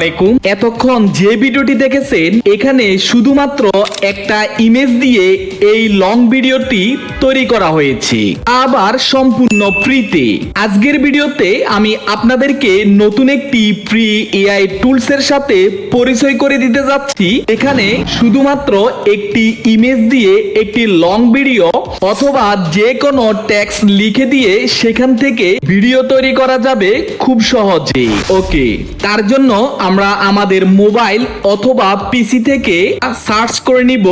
আলাইকুম। এতক্ষণ যে ভিডিওটি দেখেছেন, এখানে শুধুমাত্র একটা ইমেজ দিয়ে এই লং ভিডিওটি তৈরি করা হয়েছে। আবার সম্পূর্ণ ফ্রিতে আজকের ভিডিওতে আমি আপনাদেরকে নতুন একটি ফ্রি এআই টুলস এর সাথে পরিচয় করে দিতে যাচ্ছি। এখানে শুধুমাত্র একটি ইমেজ দিয়ে একটি লং ভিডিও অথবা যে কোনো টেক্সট লিখে দিয়ে সেখান থেকে ভিডিও তৈরি করা যাবে খুব সহজে। ওকে তার জন্য আমরা আমাদের মোবাইল অথবা পিসি থেকে সার্চ করে নিব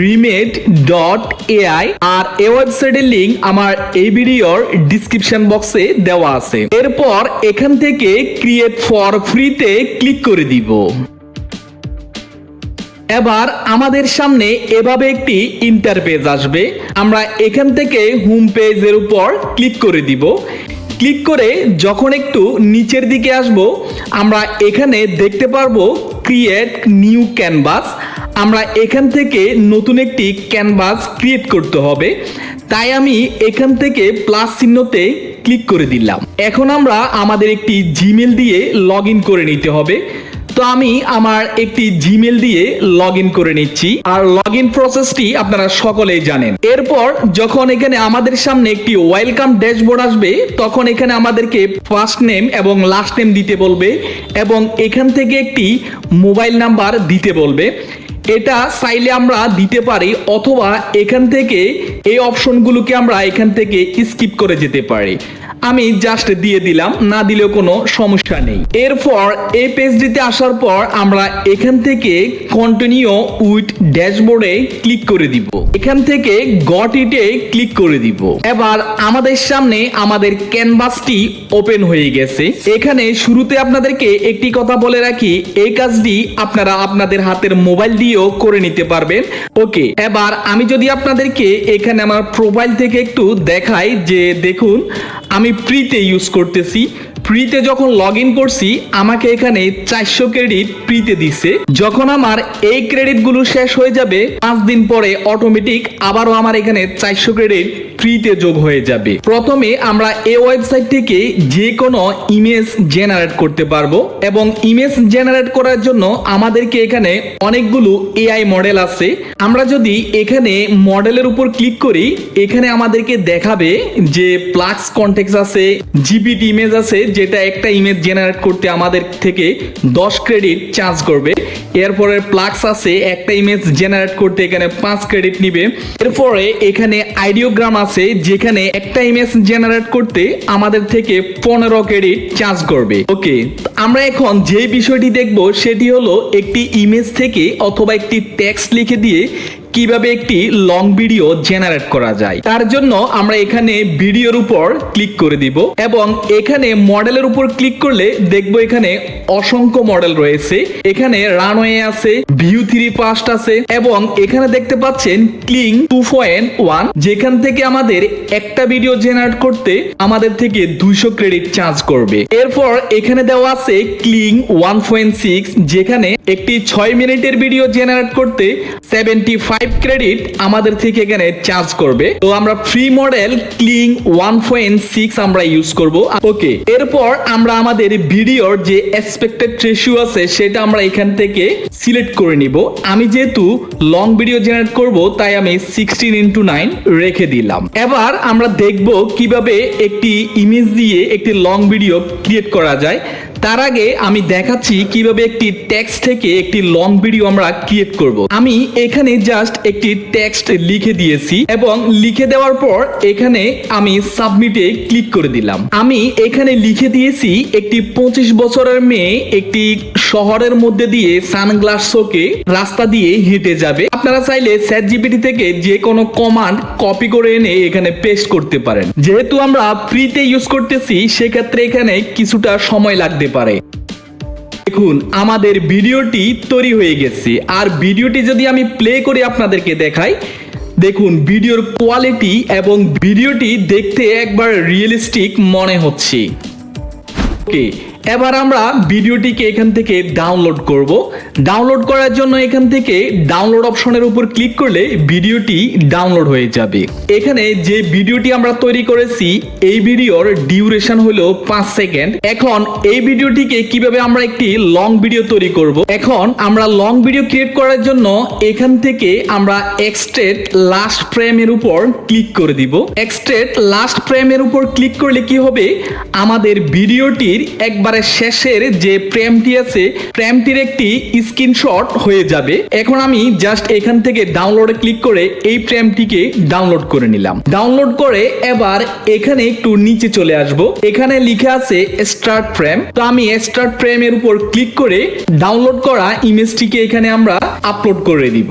রিমেড ডট এআই, আর এই ওয়েবসাইটের লিঙ্ক আমার এই ভিডিওর ডিসক্রিপশন বক্সে দেওয়া আছে। এরপর এখান থেকে ক্রিয়েট ফর ফ্রিতে ক্লিক করে দিব। এবার আমাদের সামনে এভাবে একটি ইন্টারপেজ আসবে। আমরা এখান থেকে হোম পেজের উপর ক্লিক করে দিব। ক্লিক করে যখন একটু নিচের দিকে আসব, আমরা এখানে দেখতে পারব ক্রিয়েট নিউ ক্যানভাস আমরা এখান থেকে নতুন একটি ক্যানভাস ক্রিয়েট করতে হবে। তাই আমি এখান থেকে প্লাস চিহ্নতে ক্লিক করে দিলাম। এখন আমরা আমাদের একটি জিমেল দিয়ে লগ করে নিতে হবে। তো আমি আমার একটি জিমেল দিয়ে লগ ইন করে নিচ্ছি। আর লগ ইন প্রসেসটি আপনারা সকলেই জানেন। এরপর যখন এখানে আমাদের সামনে একটি ওয়েলকাম ড্যাশবোর্ড আসবে, তখন এখানে আমাদেরকে ফার্স্ট নেম এবং লাস্ট নেম দিতে বলবে এবং এখান থেকে একটি মোবাইল নাম্বার দিতে বলবে। এটা চাইলে আমরা দিতে পারি অথবা এখান থেকে এই অপশনগুলোকে আমরা এখান থেকে স্কিপ করে যেতে পারি। আমি জাস্ট দিয়ে দিলাম, না দিলেও কোনো সমস্যা নেই। এরপর এই পেজটিতে আসার পর আমরা এখান থেকে কন্টিনিউ উইথ ড্যাশবোর্ডে ক্লিক করে দিব। এখান থেকে গট ইটে ক্লিক করে দিব। এবার আমাদের সামনে আমাদের ক্যানভাসটি ওপেন হয়ে গেছে। এখানে শুরুতে আপনাদেরকে একটি কথা বলে রাখি, এই কাজটি আপনারা আপনাদের হাতের মোবাইল দিয়েও করে নিতে পারবেন। ওকে, এবার আমি যদি আপনাদেরকে এখানে আমার প্রোফাইল থেকে একটু দেখাই যে দেখুন, আমি ফ্রিতে ইউজ করতেছি। ফ্রিতে যখন লগ ইন করছি, আমাকে এখানে চারশো ক্রেডিট ফ্রিতে দিছে যখন আমার এই ক্রেডিটগুলো শেষ হয়ে যাবে, পাঁচ দিন পরে অটোমেটিক আবারও আমার এখানে চারশো ক্রেডিট ফ্রিতে যোগ হয়ে যাবে। প্রথমে আমরা এই ওয়েবসাইট থেকে যে কোনো ইমেজ জেনারেট করতে পারব এবং ইমেজ জেনারেট করার জন্য আমাদেরকে এখানে অনেকগুলো এআই মডেল আছে। আমরা যদি এখানে মডেলের উপর ক্লিক করি, এখানে আমাদেরকে দেখাবে যে প্লাক্স কন্টেক্স আছে জিপিটি ইমেজ আছে, যেটা একটা ইমেজ জেনারেট করতে আমাদের থেকে দশ ক্রেডিট চার্জ করবে। এরপরে প্লাক্স আছে, একটা ইমেজ জেনারেট করতে এখানে পাঁচ ক্রেডিট নিবে। এরপরে এখানে আইডিওগ্রাম আছে, যেখানে একটা ইমেজ জেনারেট করতে আমাদের থেকে পনেরো ক্রেডিট চার্জ করবে। ওকে আমরা এখন যে বিষয়টি দেখব, সেটি হলো একটি ইমেজ থেকে অথবা একটি টেক্সট লিখে দিয়ে কীভাবে একটি লং ভিডিও জেনারেট করা যায়। তার জন্য আমরা এখানে ভিডিওর উপর ক্লিক করে দিব এবং এখানে মডেলের উপর ক্লিক করলে দেখব এখানে অসংখ্য মডেল রয়েছে। এখানে রানওয়ে আছে ভিউ থ্রি ফাস্ট আছে এবং এখানে দেখতে পাচ্ছেন ক্লিং টু পয়েন্ট ওয়ান যেখান থেকে আমাদের একটা ভিডিও জেনারেট করতে আমাদের থেকে দুইশো ক্রেডিট চার্জ করবে। এরপর এখানে দেওয়া আছে ক্লিং ওয়ান পয়েন্ট সিক্স যেখানে একটি ছয় মিনিটের ভিডিও জেনারেট করতে সেভেন্টি ফাইভ ক্রেডিট আমাদের থেকে এখানে চার্জ করবে। তো আমরা free model Kling one point six আমরা ইউজ করব। ওকে এরপর আমরা আমাদের ভিডিওর যে এক্সপেক্টেড রেশিও আছে, সেটা আমরা এখান থেকে সিলেক্ট করে নিব। আমি যেহেতু লং ভিডিও জেনারেট করব, তাই আমি সিক্সটিন ইন্টু নাইন রেখে দিলাম। এবার আমরা দেখব কীভাবে একটি ইমেজ দিয়ে একটি লং ভিডিও ক্রিয়েট করা যায়। তার আগে আমি দেখাচ্ছি কীভাবে একটি টেক্সট থেকে একটি লং ভিডিও আমরা ক্রিয়েট করব। আমি এখানে জাস্ট একটি টেক্সট লিখে দিয়েছি এবং লিখে দেওয়ার পর এখানে আমি সাবমিটে ক্লিক করে দিলাম। আমি এখানে লিখে দিয়েছি একটি পঁচিশ বছরের মেয়ে একটি শহরের মধ্যে দিয়ে সানগ্লাস শোকে রাস্তা দিয়ে হেঁটে যাবে। আপনারা চাইলে স্যাট জিপিটি থেকে যে কোনো কমান্ড কপি করে এনে এখানে পেস্ট করতে পারেন। যেহেতু আমরা ফ্রিতে ইউজ করতেছি, সেক্ষেত্রে এখানে কিছুটা সময় লাগতে পারে। দেখুন, আমাদের ভিডিওটি তৈরি হয়ে গেছে। আর ভিডিওটি যদি আমি প্লে করে আপনাদেরকে দেখাই, দেখুন, ভিডিওর কোয়ালিটি এবং ভিডিওটি দেখতে একবার রিয়েলিস্টিক মনে হচ্ছে। ওকে এবার আমরা ভিডিওটিকে এখান থেকে ডাউনলোড করব। ডাউনলোড করার জন্য এখান থেকে ডাউনলোড অপশনের উপর ক্লিক করলে ভিডিওটি ডাউনলোড হয়ে যাবে। এখানে যে ভিডিওটি আমরা তৈরি করেছি, এই ভিডিওর ডিউরেশন হলো পাঁচ সেকেন্ড। এখন এই ভিডিওটিকে কীভাবে আমরা একটি লং ভিডিও তৈরি করব? এখন আমরা লং ভিডিও ক্রিয়েট করার জন্য এখান থেকে আমরা এক্সট্রেট লাস্ট ফ্রেমের উপর ক্লিক করে দিব। এক্সট্রেট লাস্ট ফ্রেমের উপর ক্লিক করলে কি হবে? আমাদের ভিডিওটির একবারে শেষের যে প্রেমটি আছে ফ্রেমটির একটি স্ক্রিনশট হয়ে যাবে। এখন আমি জাস্ট এখান থেকে ডাউনলোডে ক্লিক করে এই ফ্রেমটিকে ডাউনলোড করে নিলাম। ডাউনলোড করে এবার এখানে একটু নিচে চলে আসব। এখানে লিখে আছে স্টার্ট ফ্রেম তো আমি স্টার্ট ফ্রেমের উপর ক্লিক করে ডাউনলোড করা ইমেজটিকে এখানে আমরা আপলোড করে দিব।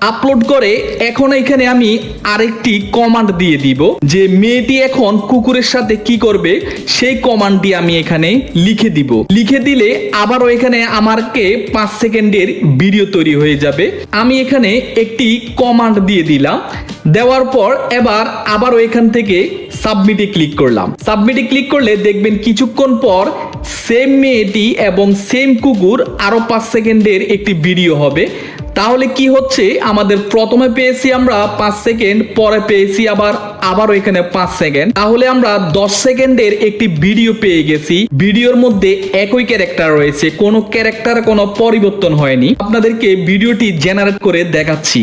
আপলোড করে এখন এখানে আমি আরেকটি কমান্ড দিয়ে দিব। যে মেয়েটি এখন কুকুরের সাথে কি করবে, সেই কমান্ডটি আমি এখানে লিখে দিব। লিখে দিলে আবারও এখানে আমারকে পাঁচ সেকেন্ডের ভিডিও তৈরি হয়ে যাবে। আমি এখানে একটি কমান্ড দিয়ে দিলাম। দেওয়ার পর এবার আবারও এখান থেকে সাবমিটে ক্লিক করলাম। সাবমিটে ক্লিক করলে দেখবেন কিছুক্ষণ পর সেম মেয়েটি এবং সেম কুকুর আরও পাঁচ সেকেন্ডের একটি ভিডিও হবে। তাহলে কি হচ্ছে? আমাদের প্রথমে পেয়েছি আমরা পাঁচ সেকেন্ড, পরে পেয়েছি আবার, আবারও এখানে পাঁচ সেকেন্ড। তাহলে আমরা দশ সেকেন্ডের একটি ভিডিও পেয়ে গেছি। ভিডিওর মধ্যে একই ক্যারেক্টার রয়েছে। কোনো ক্যারেক্টার কোনো পরিবর্তন হয়নি। আপনাদেরকে ভিডিওটি জেনারেট করে দেখাচ্ছি।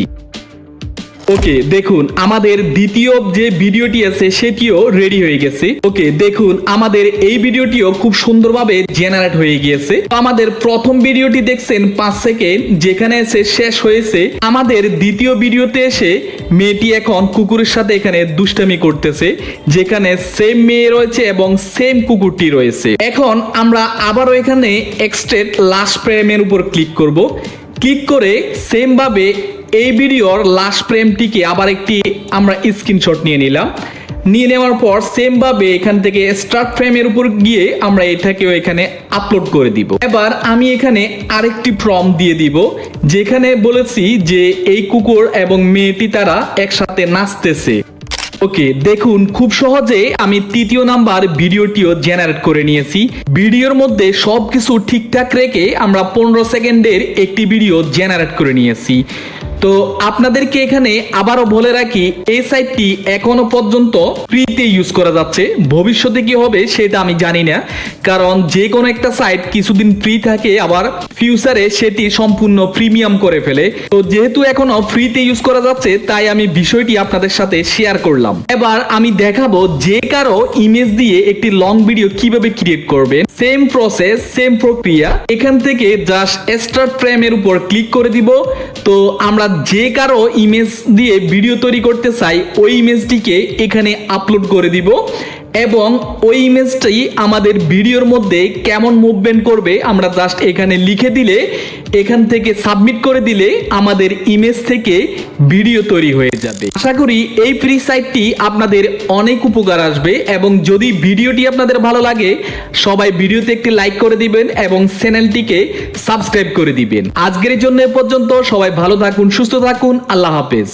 ওকে দেখুন, আমাদের দ্বিতীয় যে ভিডিওটি আছে, সেটিও রেডি হয়ে গেছে। ওকে দেখুন, আমাদের এই ভিডিওটিও খুব সুন্দরভাবে জেনারেট হয়ে গিয়েছে। তো আমাদের প্রথম ভিডিওটি দেখছেন পাঁচ সেকেন্ড যেখানে এসে শেষ হয়েছে। আমাদের দ্বিতীয় ভিডিওতে এসে মেয়েটি এখন কুকুরের সাথে এখানে দুষ্টামি করতেছে, যেখানে সেম মেয়ে রয়েছে এবং সেম কুকুরটি রয়েছে। এখন আমরা আবারও এখানে এক্সট্রেট লাস্ট ফ্রেমের উপর ক্লিক করব। ক্লিক করে সেম ভাবে এই ভিডিওর লাস্ট ফ্রেমটিকে আবার একটি আমরা স্ক্রিনশট নিয়ে নিলাম। নিয়ে নেওয়ার পর সেম ভাবে এখান থেকে স্টার্ট ফ্রেমের উপর গিয়ে আমরা এটাকেও এখানে আপলোড করে দিব। এবার আমি এখানে আরেকটি ফর্ম দিয়ে দিব, যেখানে বলেছি যে এই কুকুর এবং মেয়েটি তারা একসাথে নাচতেছে। ওকে দেখুন, খুব সহজে আমি তৃতীয় নাম্বার ভিডিওটিও জেনারেট করে নিয়েছি। ভিডিওর মধ্যে সবকিছু ঠিকঠাক রেখে আমরা পনেরো সেকেন্ডের একটি ভিডিও জেনারেট করে নিয়েছি। তো আপনাদেরকে এখানে আবারও বলে রাখি, এই সাইটটি এখনও পর্যন্ত ফ্রিতে ইউজ করা যাচ্ছে। ভবিষ্যতে কি হবে সেটা আমি জানি না, কারণ যে কোনো একটা সাইট কিছুদিন ফ্রি থাকে, আবার ফিউচারে সেটি সম্পূর্ণ প্রিমিয়াম করে ফেলে। তো যেহেতু এখনও ফ্রিতে ইউজ করা যাচ্ছে, তাই আমি বিষয়টি আপনাদের সাথে শেয়ার করলাম। এবার আমি দেখাবো যে কারও ইমেজ দিয়ে একটি লং ভিডিও কীভাবে ক্রিয়েট করবেন সেম প্রসেস সেম প্রক্রিয়া। এখান থেকে জাস্ট স্টার্ট ফ্রেমের উপর ক্লিক করে দিব। তো আমরা যে কারও ইমেজ দিয়ে ভিডিও তৈরি করতে চাই ওই ইমেজটিকে এখানে আপলোড করে দিব। এবং ওই ইমেজটি আমাদের ভিডিওর মধ্যে কেমন মুভমেন্ট করবে আমরা জাস্ট এখানে লিখে দিলে, এখান থেকে সাবমিট করে দিলে আমাদের ইমেজ থেকে ভিডিও তৈরি হয়ে যাবে। আশা করি এই ফ্রি সাইটটি আপনাদের অনেক উপকার আসবে এবং যদি ভিডিওটি আপনাদের ভালো লাগে, সবাই ভিডিওতে একটি লাইক করে দিবেন এবং চ্যানেলটিকে সাবস্ক্রাইব করে দিবেন। আজকের জন্য এ পর্যন্ত সবাই ভালো থাকুন, সুস্থ থাকুন, আল্লাহ হাফেজ।